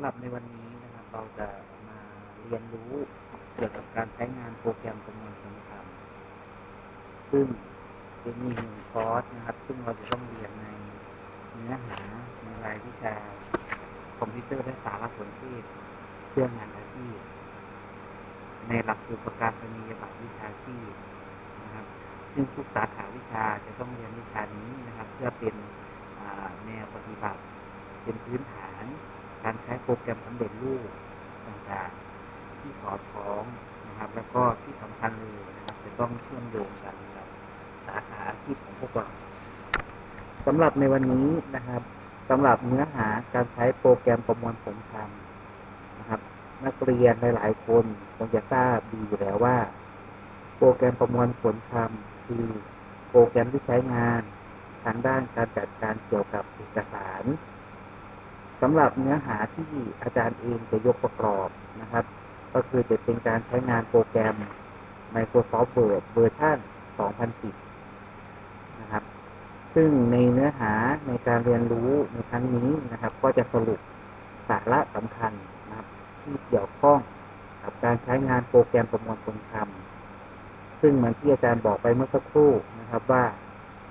ำหรับในวันนี้นะครับ เราจะมาเรียนรู้เกี่ยวกับการใช้งานโปรแกรมประมวลผลคำซึ่งจะมีหนึ่งคอร์สนะครับ ซึ่งเราจะต้องเรียนในเนื้อหาในรายวิชาคอมพิวเตอร์และสารสนเทศเครื่องงานอาชีพในหลักสูตรประกาศนียบัตรวิชาชีพนะครับ ซึ่งทุกสาขาวิชาจะต้องเรียนวิชานี้นะครับ เพื่อเป็นแนวปฏิบัติเป็นพื้นฐาน การใช้โปรแกรมสำเร็จรูปต่างๆ ที่สอดคล้องนะครับ แล้วก็ที่สำคัญเลยนะครับ จะต้องเชื่อมโยงกันกับสาขาอาชีพของพวกเราสำหรับในวันนี้นะครับสำหรับเนื้อหาการใช้โปรแกรมประมวลผลคำนะครับ นักเรียนหลายๆคนคงจะทราบดีอยู่แล้วว่า โปรแกรมประมวลผลคำคือโปรแกรมที่ใช้งานทางด้านการจัดการเกี่ยวกับเอกสาร สำหรับเนื้อหาที่อาจารย์เองจะยกประกอบนะครับ ก็คือจะเป็นการใช้งานโปรแกรม Microsoft Word เวอร์ชัน2010 นะครับ ซึ่งในเนื้อหาในการเรียนรู้ในครั้งนี้นะครับ ก็จะสรุปสาระสำคัญนะครับ ที่เกี่ยวข้องกับการใช้งานโปรแกรมประมวลผลคำซึ่งเหมือนที่อาจารย์บอกไปเมื่อสักครู่นะครับว่า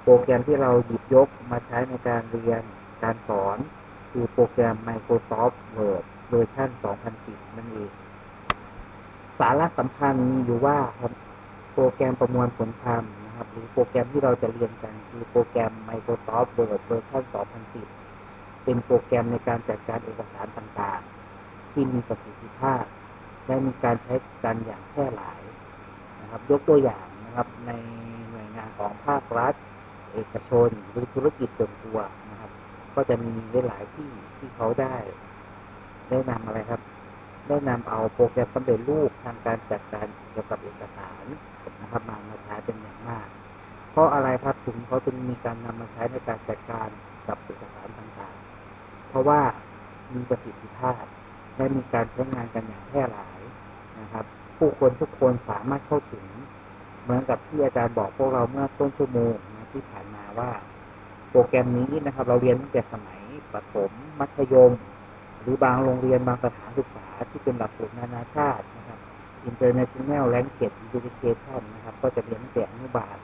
โปรแกรมที่เราหยิบยกมาใช้ในการเรียนการสอน คือโปรแกรม Microsoft Word เวอร์ชัน2010 นั่นเอง สาระสำคัญอยู่ว่าโปรแกรมประมวลผลคำนะครับ หรือโปรแกรมที่เราจะเรียนกันคือโปรแกรม Microsoft Word เวอร์ชัน2010 เป็นโปรแกรมในการจัดการเอกสารต่างๆ ที่มีประสิทธิภาพ และมีการใช้กันอย่างแพร่หลายนะครับ ยกตัวอย่างนะครับในหน่วยงานของภาครัฐ เอกชน หรือธุรกิจส่วนตัว ก็จะมีหลายที่ที่เขาได้ได้นำอะไรครับได้นำเอาโปรแกรมสำเร็จรูปทางการจัดการเกี่ยวกับเอกสารนะครับมามาใช้เป็นอย่างมาก เพราะอะไรครับถึงเขาจึงมีการนำมาใช้ในการจัดการกับเอกสารต่างๆ เพราะว่ามีประสิทธิภาพและมีการใช้งานกันอย่างแพร่หลายนะครับ ผู้คนทุกคนสามารถเข้าถึง เหมือนกับที่อาจารย์บอกพวกเราเมื่อต้นชั่วโมงนะที่ผ่านมาว่า โปรแกรมนี้นะครับ เราเรียนตั้งแต่สมัยประถมมัธยม หรือบางโรงเรียนบางสถานศึกษาที่เป็นหลักสูตรนานาชาตินะครับ International Language Education นะครับ ก็จะเรียนตั้งแต่อนุบาล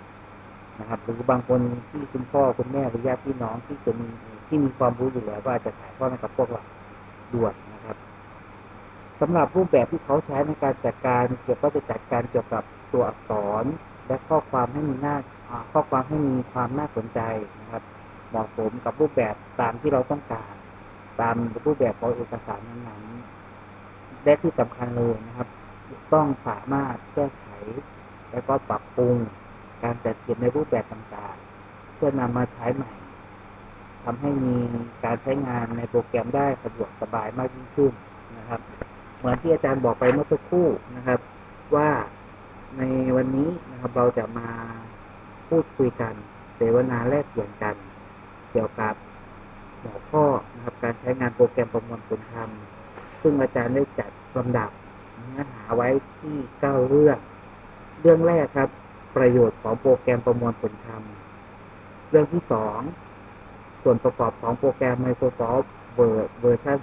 นะครับ หรือบางคนที่คุณพ่อคุณแม่หรือญาติพี่น้องที่จะมีที่มีความรู้อยู่แล้วก็อาจจะถ่ายทอดให้กับพวกเราด่วนนะครับสำหรับรูปแบบที่เขาใช้ในการจัดการเกี่ยวก็จะจัดการเกี่ยวกับตัวอักษร และข้อความให้มีหน้าข้อความให้มีความน่าสนใจนะครับ เหมาะสมกับรูปแบบตามที่เราต้องการ ตามรูปแบบของเอกสารนั้นๆและที่สำคัญเลยนะครับ ต้องสามารถแก้ไข และก็ปรับปรุงการจัดเก็บในรูปแบบต่างๆ เพื่อนำมาใช้ใหม่ทำให้มีการใช้งานในโปรแกรมได้สะดวกสบายมากยิ่งขึ้นนะครับ เหมือนที่อาจารย์บอกไปเมื่อสักครู่นะครับ ว่าในวันนี้นะครับเราจะมาพูดคุยกัน เสวนาแลกเปลี่ยนกัน เกี่ยวกับหัวข้อนะครับการใช้งานโปรแกรมประมวลผลคำซึ่งอาจารย์ได้จัดลำดับเนื้อหาไว้ที่เก้าเรื่อง เรื่องแรกครับ ประโยชน์ของโปรแกรมประมวลผลคำเรื่องที่สองส่วนประกอบของโปรแกรม Microsoft Word เวอร์ชัน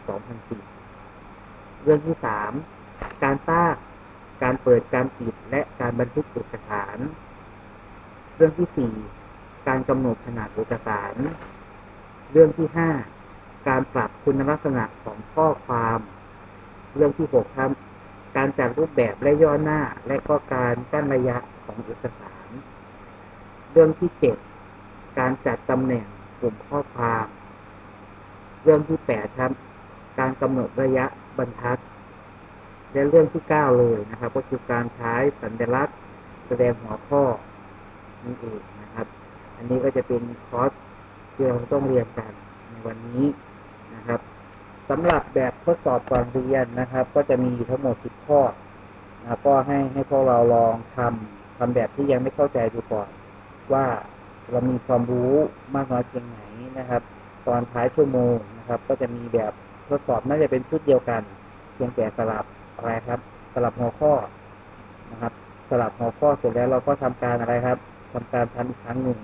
2010 เรื่องที่สามการสร้างการเปิดการปิดและการบันทึกเอกสาร เรื่องที่สี่การกำหนดขนาดเอกสาร เรื่องที่ห้าการปรับคุณลักษณะของข้อความ เรื่องที่หกครับ การจัดรูปแบบและย่อหน้า และก็การกั้นระยะของเอกสาร เรื่องที่เจ็ดการจัดตำแหน่งกลุ่มข้อความ เรื่องที่แปดครับ การกำหนดระยะบรรทัด และเรื่องที่เก้าเลยนะครับ ก็คือการใช้สัญลักษณ์ แสดงหัวข้อนี่เองนะครับ อันนี้ก็จะเป็นคอร์ส ที่เราต้องเรียนกันในวันนี้นะครับสำหรับแบบทดสอบก่อนเรียนนะครับ ก็จะมีทั้งหมดสิบข้อนะก็ให้ให้พวกเราลองทำทำแบบที่ยังไม่เข้าใจดูก่อน ว่าเรามีความรู้มากน้อยเพียงไหนนะครับ ตอนท้ายชั่วโมงนะครับ ก็จะมีแบบทดสอบน่าจะเป็นชุดเดียวกัน เพียงแต่สลับอะไรครับ สลับหัวข้อนะครับ สลับหัวข้อเสร็จแล้วเราก็ทำการอะไรครับทำการทำอีกครั้งหนึ่ง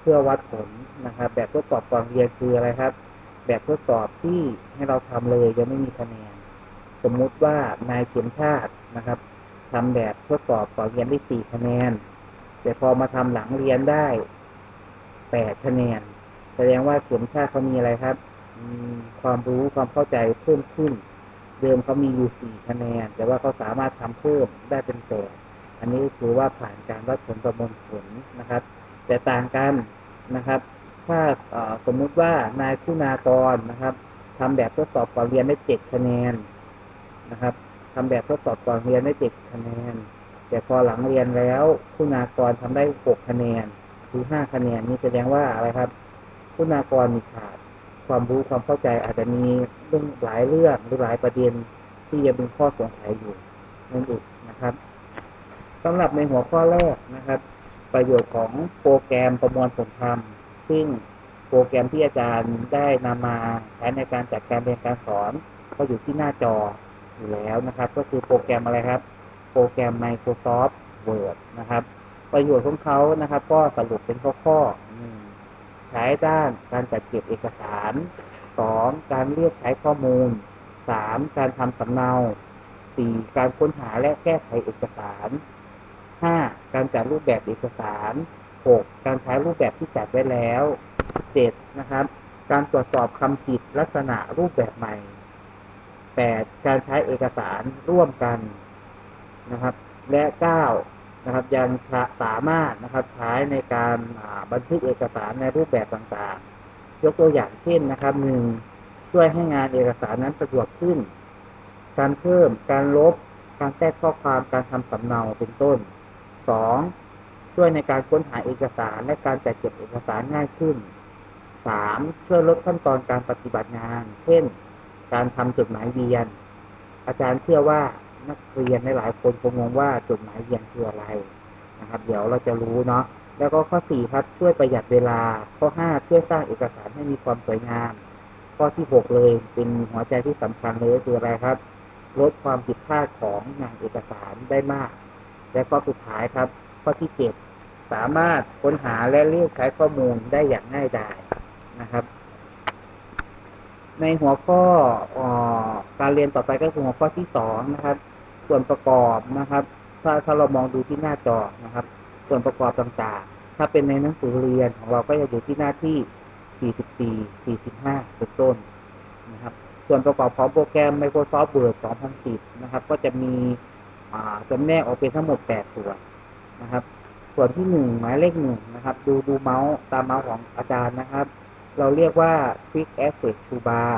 เพื่อวัดผลนะครับ แบบทดสอบก่อนเรียนคืออะไรครับ แบบทดสอบที่ให้เราทำเลยยังไม่มีคะแนน สมมุติว่านายเขียนชาตินะครับทำแบบทดสอบก่อนเรียนได้สี่คะแนน แต่พอมาทำหลังเรียนได้แปดคะแนน แสดงว่าเขียนชาติเขามีอะไรครับความรู้ความเข้าใจเพิ่มขึ้น เดิมเขามีอยู่สี่คะแนน แต่ว่าเขาสามารถทำเพิ่มได้เป็นแปดอันนี้ถือว่าผ่านการวัดผลประมวลผลนะครับ แต่ต่างกันนะครับ ถ้าสมมุติว่านายคุณากรนะครับทำแบบทดสอบก่อนเรียนได้เจ็ดคะแนนนะครับทำแบบทดสอบก่อนเรียนได้เจ็ดคะแนน แต่พอหลังเรียนแล้วคุณากรทำได้หกคะแนนหรือห้าคะแนนนี่แสดงว่าอะไรครับ คุณากรมีขาดความรู้ความเข้าใจอาจจะมีเรื่องหลายเรื่องหรือหลายประเด็นที่ยังเป็นข้อสงสัยอยู่นั่นเองนะครับสำหรับในหัวข้อแรกนะครับ ประโยชน์ของโปรแกรมประมวลผลธรรม ซึ่งโปรแกรมที่อาจารย์ได้นำมาใช้ในการจัดการเรียนการสอน ก็อยู่ที่หน้าจออยู่แล้วนะครับ ก็คือโปรแกรมอะไรครับ โปรแกรม Microsoft Word นะครับ ประโยชน์ของเขานะครับ ก็สรุปเป็นข้อๆใช้ด้านการจัดเก็บเอกสารสองการเรียกใช้ข้อมูลสามการทำสำเนาสี่การค้นหาและแก้ไขเอกสาร ห้าการจัดรูปแบบเอกสารหกการใช้รูปแบบที่จัดไว้แล้วเจ็ดนะครับ การตรวจสอบคำผิดลักษณะรูปแบบใหม่แปดการใช้เอกสารร่วมกันนะครับ และเก้านะครับยังสามารถนะครับใช้ในการบันทึกเอกสารในรูปแบบต่างๆ ยกตัวอย่างเช่นนะครับหนึ่งช่วยให้งานเอกสารนั้นสะดวกขึ้น การเพิ่ม การลบ การแทรกข้อความ การทำสำเนาเป็นต้น สองช่วยในการค้นหาเอกสารและการจัดเก็บเอกสารง่ายขึ้นสามช่วยลดขั้นตอนการปฏิบัติงาน เช่น การทำจดหมายเวียน อาจารย์เชื่อว่านักเรียนในหลายคนคงงงว่าจดหมายเวียนคืออะไรนะครับ เดี๋ยวเราจะรู้เนาะแล้วก็ข้อสี่ครับช่วยประหยัดเวลา ข้อห้าช่วยสร้างเอกสารให้มีความสวยงาม ข้อที่หกเลยเป็นหัวใจที่สำคัญเลยคืออะไรครับ ลดความผิดพลาดของงานเอกสารได้มาก และข้อสุดท้ายครับ ข้อที่เจ็ดสามารถค้นหาและเรียกใช้ข้อมูลได้อย่างง่ายดายนะครับ ในหัวข้ออการเรียนต่อไปก็คือหัวข้อที่สองนะครับ ส่วนประกอบนะครับ ถ้าถ้าเรามองดูที่หน้าจอนะครับ ส่วนประกอบต่างๆ ถ้าเป็นในหนังสือเรียนของเราก็จะอยู่ที่หน้าที่ 44 45เป็นต้นนะครับ ส่วนประกอบของโปรแกรม Microsoft Word 2010 นะครับ ก็จะมี จำแนกออกเป็นทั้งหมด 8 ส่วนนะครับ ส่วนที่ 1 หมายเลข1นะครับ ดูดูเมาส์ตามเมาส์ของอาจารย์นะครับ เราเรียกว่า Quick Access Toolbar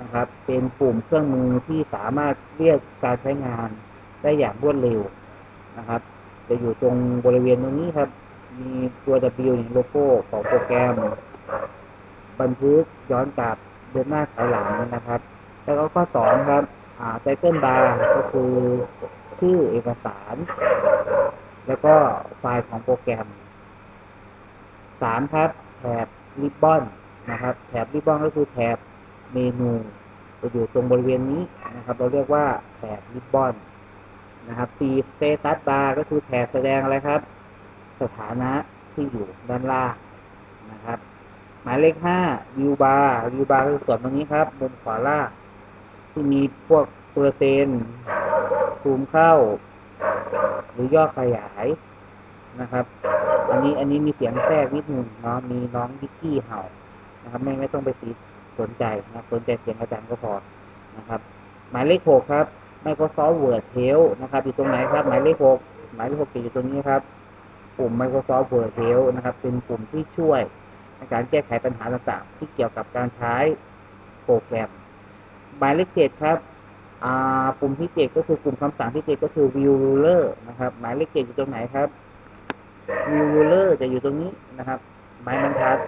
นะครับ เป็นปุ่มเครื่องมือที่สามารถเรียกการใช้งานได้อย่างรวดเร็วนะครับ จะอยู่ตรงบริเวณตรงนี้ครับ มีตัว W อย่างโลโก้ของโปรแกรม บันทึกย้อนกลับเดินหน้าถอยหลังนะครับ แล้วก็ข้อสองครับไตเติลบาร์ก็คือ ชื่อเอกสาร แล้วก็ไฟล์ของโปรแกรมสามครับแถบริบบอนนะครับ แถบริบบอนก็คือแถบเมนูจะอยู่ตรงบริเวณนี้นะครับ เราเรียกว่าแถบริบบอนนะครับ C status bar ก็คือแถบแสดงอะไรครับ สถานะที่อยู่ด้านล่างนะครับ หมายเลขห้า view bar view bar คือส่วนตรงนี้ครับมุมขวาล่างที่มีพวกเปอร์เซ็นต์ ซูมเข้า หรือย่อขยายนะครับ อันนี้อันนี้มีเสียงแทรกนิดหนึ่งเนาะมีน้องดิกกี้เห่านะครับ ไม่ไม่ต้องไปซีสนใจนะสนใจเสียงอาจารย์ก็พอนะครับ หมายเลขหกครับ Microsoft Word Help นะครับ อยู่ตรงไหนครับ หมายเลขหกหมายเลขหกอยู่ตรงนี้ครับ ปุ่ม Microsoft Word Help นะครับ เป็นปุ่มที่ช่วยในการแก้ไขปัญหาต่างๆ ที่เกี่ยวกับการใช้โปรแกรม หมายเลขเจ็ดครับ ปุ่มที่เจ็ดก็คือกลุ่มคำสั่งที่เจ็ดก็คือ View Ruler นะครับ หมายเลขเจ็ดอยู่ตรงไหนครับ View Ruler จะอยู่ตรงนี้นะครับ ไม้บรรทัด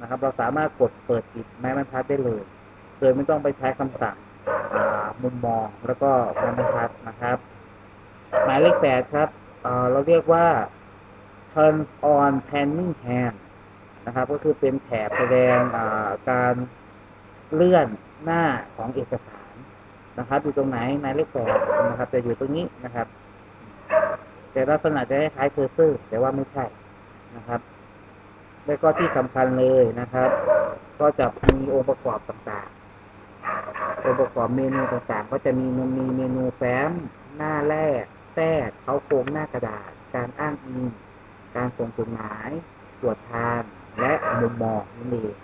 นะครับ เราสามารถกดเปิดปิดไม้บรรทัดได้เลย โดยไม่ต้องไปใช้คำสั่งมุมมองแล้วก็ไม้บรรทัดนะครับ หมายเลขแปดครับเราเรียกว่า turn on panning hand นะครับ ก็คือเป็นแถบแสดงการเลื่อนหน้าของเอกสาร นะครับอยู่ตรงไหนหมายเลขแปดนะครับ จะอยู่ตรงนี้นะครับ แต่ลักษณะจะคล้ายเคอร์เซอร์แต่ว่าไม่ใช่นะครับแล้วก็ที่สำคัญเลยนะครับ ก็จะมีองค์ประกอบต่างๆองค์ประกอบเมนูต่างๆ ก็จะมีมันมีเมนูแฟ้ม หน้าแรกแท้เขาโครงหน้ากระดาษ การอ้างอิงการส่งจดหมายตรวจทานและมุมมองนั่นเอง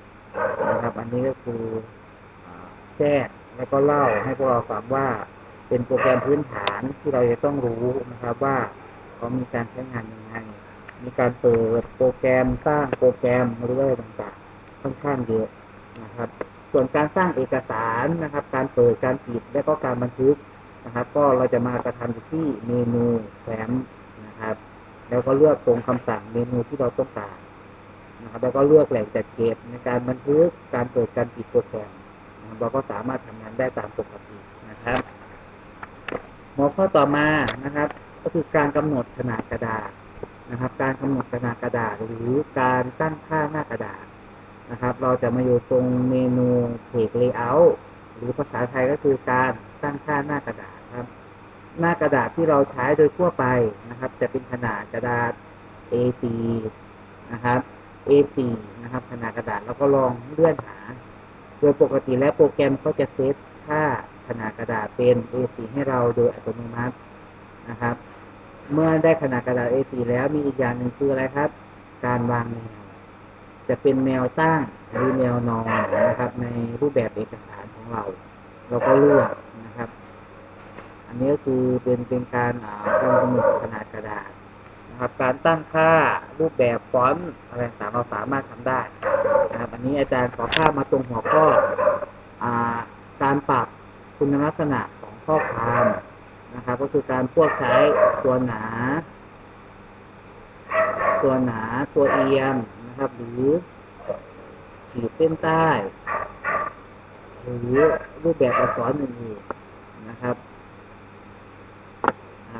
นะครับ อันนี้ก็คือแจ้ แล้วก็เล่าให้พวกเราฟังว่าเป็นโปรแกรมพื้นฐานที่เราจะต้องรู้นะครับว่าเขามีการใช้งานยังไง มีการเปิดโปรแกรมสร้างโปรแกรมหรืออะไรต่างๆ ค่อนข้างเยอะนะครับ ส่วนการสร้างเอกสารนะครับ การเปิด การปิด และก็การบันทึกนะครับ ก็เราจะมากระทำอยู่ที่เมนูแฟ้มนะครับ แล้วก็เลือกตรงคำสั่งเมนูที่เราต้องการนะครับ แล้วก็เลือกแหล่งจัดเก็บในการบันทึก การเปิด การปิดโปรแกรม เราก็สามารถทำงานได้ตามปกตินะครับหัวข้อต่อมานะครับ ก็คือการกำหนดขนาดกระดาษนะครับ การกำหนดขนาดกระดาษหรือการตั้งค่าหน้ากระดาษนะครับ เราจะมาอยู่ตรงเมนูเพจ layout หรือภาษาไทยก็คือการตั้งค่าหน้ากระดาษครับ หน้ากระดาษที่เราใช้โดยทั่วไปนะครับ จะเป็นขนาดกระดาษ A4 นะครับ A4 นะครับขนาดกระดาษแล้วก็ลองเลื่อนหา โดยปกติแล้วโปรแกรมก็จะเซตค่าขนาดกระดาษเป็น A4 ให้เราโดยอัตโนมัตินะครับ เมื่อได้ขนาดกระดาษ A4 แล้วมีอีกอย่างหนึ่งคืออะไรครับ การวางแนว จะเป็นแนวตั้งหรือแนวนอนนะครับ ในรูปแบบเอกสารของเรา เราก็เลือกนะครับ อันนี้ก็คือเป็นเป็นการอ่าการกำหนดขนาดกระดาษ นะครับการตั้งค่ารูปแบบฟอนต์อะไรต่างเราสามารถทำได้นะครับอันนี้อาจารย์ขอข้ามาตรงหัวข้ออการปรับคุณลักษณะของข้อความนะครับ ก็คือการพวกใช้ตัวหนา ตัวหนาตัวเอียงนะครับ หรือขีดเส้นใต้ หรือรูปแบบอักษรอื่นๆนะครับ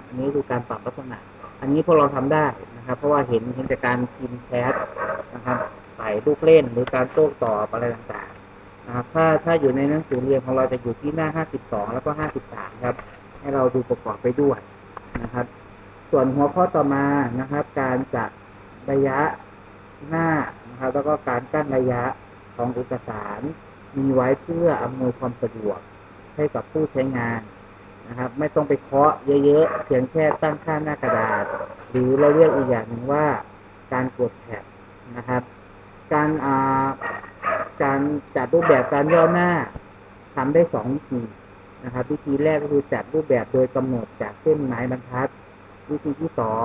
อันนี้คือการปรับลักษณะ อันนี้พวกเราทำได้นะครับ เพราะว่าเห็นเห็นจากการพิมพ์แชทนะครับใส่ลูกเล่นหรือการโต้ตอบอะไรต่างๆนะครับถ้าถ้าอยู่ในหนังสือเรียนของเราจะอยู่ที่หน้า 52 แล้วก็ 53 ครับ ให้เราดูประกอบไปด้วยนะครับ ส่วนหัวข้อต่อมานะครับ การจัดระยะหน้านะครับ แล้วก็การกั้นระยะของเอกสาร มีไว้เพื่ออำนวยความสะดวกให้กับผู้ใช้งาน นะครับ ไม่ต้องไปเคาะเยอะๆเพียงแค่ตั้งค่าหน้ากระดาษ หรือเราเรียกอีกอย่างหนึ่งว่าการกดแท็บนะครับ การอ่าการจัดรูปแบบการย่อหน้าทำได้สองวิธีนะครับ วิธีแรกก็คือจัดรูปแบบโดยกำหนดจากเส้นไม้บรรทัด วิธีที่สอง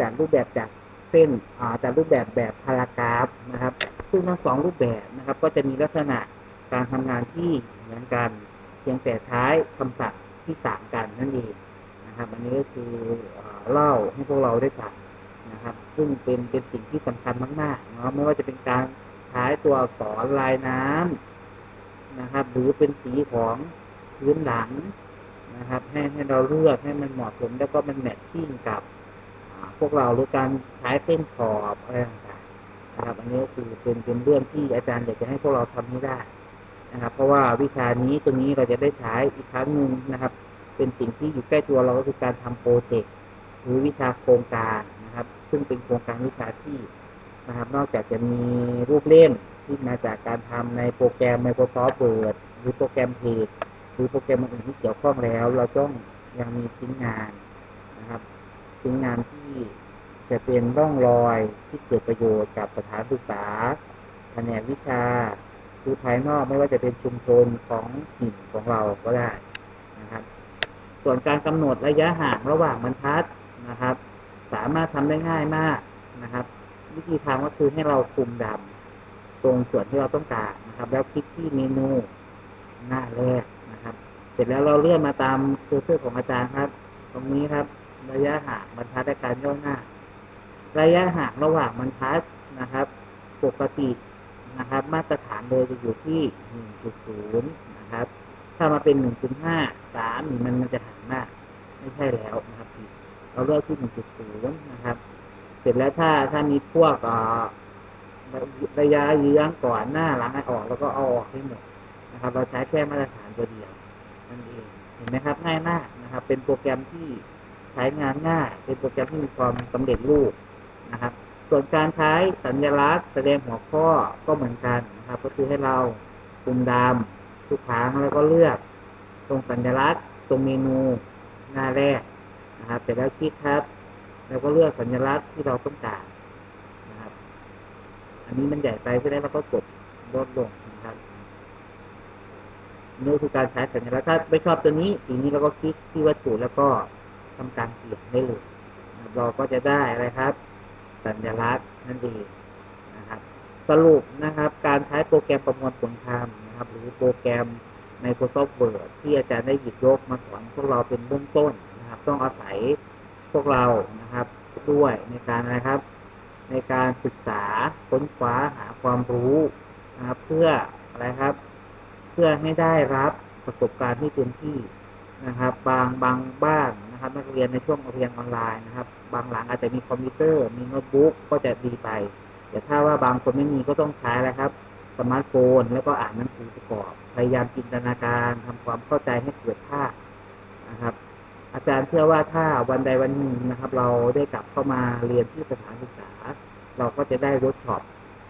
จัดรูปแบบจากเส้นอ่าจัดรูปแบบแบบพารากราฟนะครับ ซึ่งทั้งสองรูปแบบนะครับ ก็จะมีลักษณะการทำงานที่เหมือนกัน เพียงแต่ใช้คำสั่ง ที่ต่างกันนั่นเองนะครับอันนี้ก็คือเล่าให้พวกเราได้ฟังนะครับ ซึ่งเป็นเป็นสิ่งที่สำคัญมากๆเนาะไม่ว่าจะเป็นการใช้ตัวอักษรลายน้ำนะครับ หรือเป็นสีของพื้นหลังนะครับ ให้ให้เราเลือกให้มันเหมาะสมแล้วก็มันแมทชิ่งกับพวกเราหรือการใช้เส้นขอบอะไรต่างๆนะครับ อันนี้ก็คือเป็นเป็นเรื่องที่อาจารย์อยากจะให้พวกเราทำให้ได้ นะครับ เพราะว่าวิชานี้ตรงนี้เราจะได้ใช้อีกครั้งหนึ่งนะครับ เป็นสิ่งที่อยู่ใกล้ตัวเราก็คือการทำโปรเจกต์หรือวิชาโครงการนะครับ ซึ่งเป็นโครงการวิชาชีพนะครับ นอกจากจะมีรูปเล่มที่มาจากการทำในโปรแกรม Microsoft Word หรือโปรแกรมเพจหรือโปรแกรมอื่นที่เกี่ยวข้องแล้ว เราต้องยังมีชิ้นงานนะครับ ชิ้นงานที่จะเป็นร่องรอยที่เกิดประโยชน์กับสถานศึกษาแผนกวิชา คือภายนอกไม่ว่าจะเป็นชุมชนของถิ่นของเราก็ได้นะครับ ส่วนการกำหนดระยะห่างระหว่างบรรทัดนะครับ สามารถทำได้ง่ายมากนะครับ วิธีทำก็คือให้เราคุมดำตรงส่วนที่เราต้องการนะครับ แล้วคลิกที่เมนูหน้าแรกนะครับ เสร็จแล้วเราเลื่อนมาตามเคอร์เซอร์ของอาจารย์ครับ ตรงนี้ครับ ระยะห่างบรรทัดและการย่อหน้า ระยะห่างระหว่างบรรทัดนะครับ ปกติ นะครับ มาตรฐานโดยจะอยู่ที่1.0นะครับ ถ้ามาเป็น 1.5 3นี่มันมันจะห่างมาก ไม่ใช่แล้วนะครับเราเลือกที่ 1.0 นะครับ เสร็จแล้วถ้าถ้ามีพวกอระยะเยื้องก่อนหน้าหลังให้ออกแล้วก็เอาออกให้หมดนะครับ เราใช้แค่มาตรฐานตัวเดียวนั่นเองเห็นไหมครับง่ายมากนะครับ เป็นโปรแกรมที่ใช้งานง่าย เป็นโปรแกรมที่มีความสำเร็จรูปนะครับ ส่วนการใช้สัญลักษณ์แสดงหัวข้อก็เหมือนกันนะครับ ก็คือให้เราปุ่มดำทุกครั้งแล้วก็เลือก ตรงสัญลักษณ์ ตรงเมนูหน้าแรกนะครับเสร็จแล้วคลิกครับ แล้วก็เลือกสัญลักษณ์ที่เราต้องการนะครับ อันนี้มันใหญ่ไปใช่ไหมเราก็กดลดลงนะครับนี่คือการใช้สัญลักษณ์ถ้าไม่ชอบตัวนี้สีนี้เราก็คลิกที่วัตถุแล้วก็ทำการเปลี่ยนได้เลยนะครับเราก็จะได้อะไรครับ สัญลักษณ์นั่นเองนะครับ สรุปนะครับการใช้โปรแกรมประมวลผลคำนะครับ หรือโปรแกรม Microsoft Word ที่อาจารย์ได้หยิบยกมาสอนพวกเราเป็นเบื้องต้นนะครับ ต้องอาศัยพวกเรานะครับด้วยในการนะครับ ในการศึกษาค้นคว้าหาความรู้นะครับ เพื่ออะไรครับ เพื่อให้ได้รับประสบการณ์ที่เต็มที่นะครับ บางบางบ้าน นะครับ นักเรียนในช่วงเรียนออนไลน์นะครับ บางหลังอาจจะมีคอมพิวเตอร์ มีโน้ตบุ๊กก็จะดีไป แต่ถ้าว่าบางคนไม่มีก็ต้องใช้แล้วครับ สมาร์ทโฟน แล้วก็อ่านหนังสือประกอบ พยายามจินตนาการทำความเข้าใจให้เกิดภาพนะครับ อาจารย์เชื่อว่าถ้าวันใดวันหนึ่งนะครับ เราได้กลับเข้ามาเรียนที่สถานศึกษา เราก็จะได้เวิร์กช็อป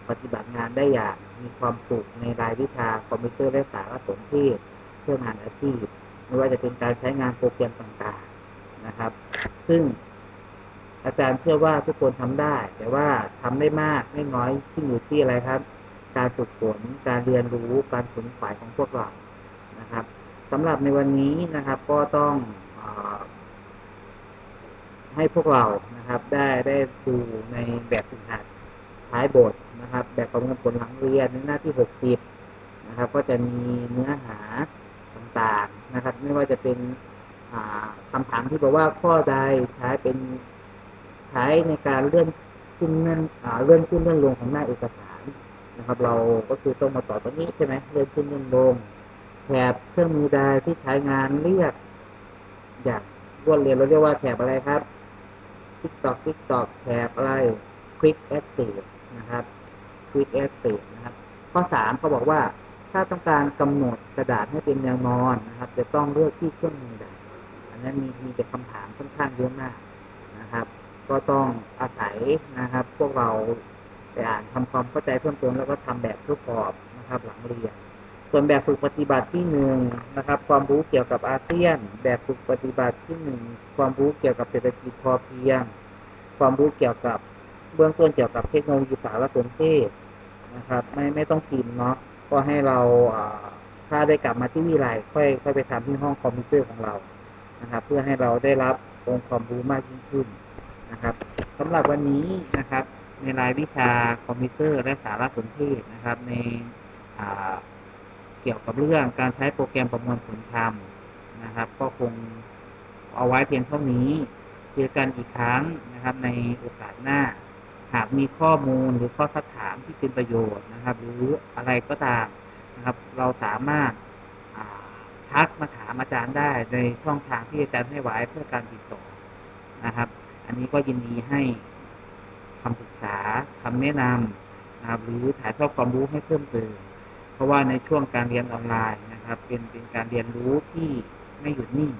ปฏิบัติงานได้อย่างมีความสุขในรายวิชาคอมพิวเตอร์และสารสนเทศเพื่องานอาชีพไม่ว่าจะเป็นการใช้งานโปรแกรมต่างๆ นะครับ ซึ่งอาจารย์เชื่อว่าทุกคนทำได้ แต่ว่าทำได้มากไม่น้อยขึ้นอยู่ที่อะไรครับ การฝึกฝนการเรียนรู้การขนขวายของพวกเรานะครับสำหรับในวันนี้นะครับ ก็ต้องออให้พวกเรานะครับ ได้ได้ดูในแบบฝึกหัดท้ายบทนะครับ แบบประเมินผลหลังเรียนในหน้าที่หกสิบนะครับ ก็จะมีเนื้อหาต่างๆนะครับ ไม่ว่าจะเป็นาคำถามที่บอกว่าข้อใดใช้เป็นใช้ในการเลื่อนขึ้นเลื่อนเลื่อนขึ้นเลื่อนลงของหน้าเอกสารนะครับ เราก็คือต้องมาต่อตรงนี้ใช่ไหมเลื่อนขึ้นเลื่อนลงแถบเครื่องมือใดที่ใช้งานเรียก อย่างรวดเร็วเราเรียกว่าแถบอะไรครับ TikTok TikTok แถบอะไร Quick Access นะครับ Quick Access นะครับข้อสามเขาบอกว่าถ้าต้องการกำหนดกระดาษให้เป็นแนวนอนนะครับ จะต้องเลือกที่เครื่องมือใด อันนั้นมีมีแต่คำถามค่อนข้างเยอะมากนะครับ ก็ต้องอาศัยนะครับ พวกเราไปอ่านทำความเข้าใจเพิ่มเติมแล้วก็ทำแบบทดสอบนะครับ หลังเรียน ส่วนแบบฝึกปฏิบัติที่หนึ่งนะครับ ความรู้เกี่ยวกับอาเซียน แบบฝึกปฏิบัติที่หนึ่งความรู้เกี่ยวกับเศรษฐกิจพอเพียง ความรู้เกี่ยวกับเบื้องต้นเกี่ยวกับเทคโนโลยีสารสนเทศนะครับ ไม่ไม่ต้องพิมพ์เนาะก็ให้เราถ้าได้กลับมาที่วิไลค่อยค่อยไปทำที่ห้องคอมพิวเตอร์ของเรา นะครับ เพื่อให้เราได้รับองค์ความรู้มากยิ่งขึ้นนะครับสำหรับวันนี้นะครับ ในรายวิชาคอมพิวเตอร์และสารสนเทศนะครับ ในเกี่ยวกับเรื่องการใช้โปรแกรมประมวลผลคำนะครับ ก็คงเอาไว้เพียงเท่านี้เจอกันอีกครั้งนะครับในโอกาสหน้า หากมีข้อมูลหรือข้อสักถามที่เป็นประโยชน์นะครับ หรืออะไรก็ตามนะครับ เราสามารถ ทักมาถามอาจารย์ได้ในช่องทางที่อาจารย์ให้ไว้เพื่อการติดต่อนะครับ อันนี้ก็ยินดีให้คำปรึกษาคำแนะนำนะครับหรือถ่ายทอดความรู้ให้เพิ่มเติมเพราะว่าในช่วงการเรียนออนไลน์นะครับ เป็นเป็นการเรียนรู้ที่ไม่หยุดนิ่ง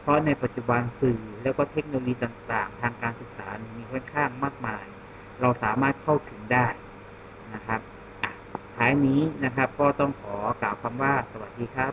เพราะในปัจจุบันสื่อแล้วก็เทคโนโลยีต่างๆ ทางการศึกษามีค่อนข้างมากมาย เราสามารถเข้าถึงได้นะครับท้ายนี้นะครับ ก็ต้องขอกล่าวคำว่าสวัสดีครับ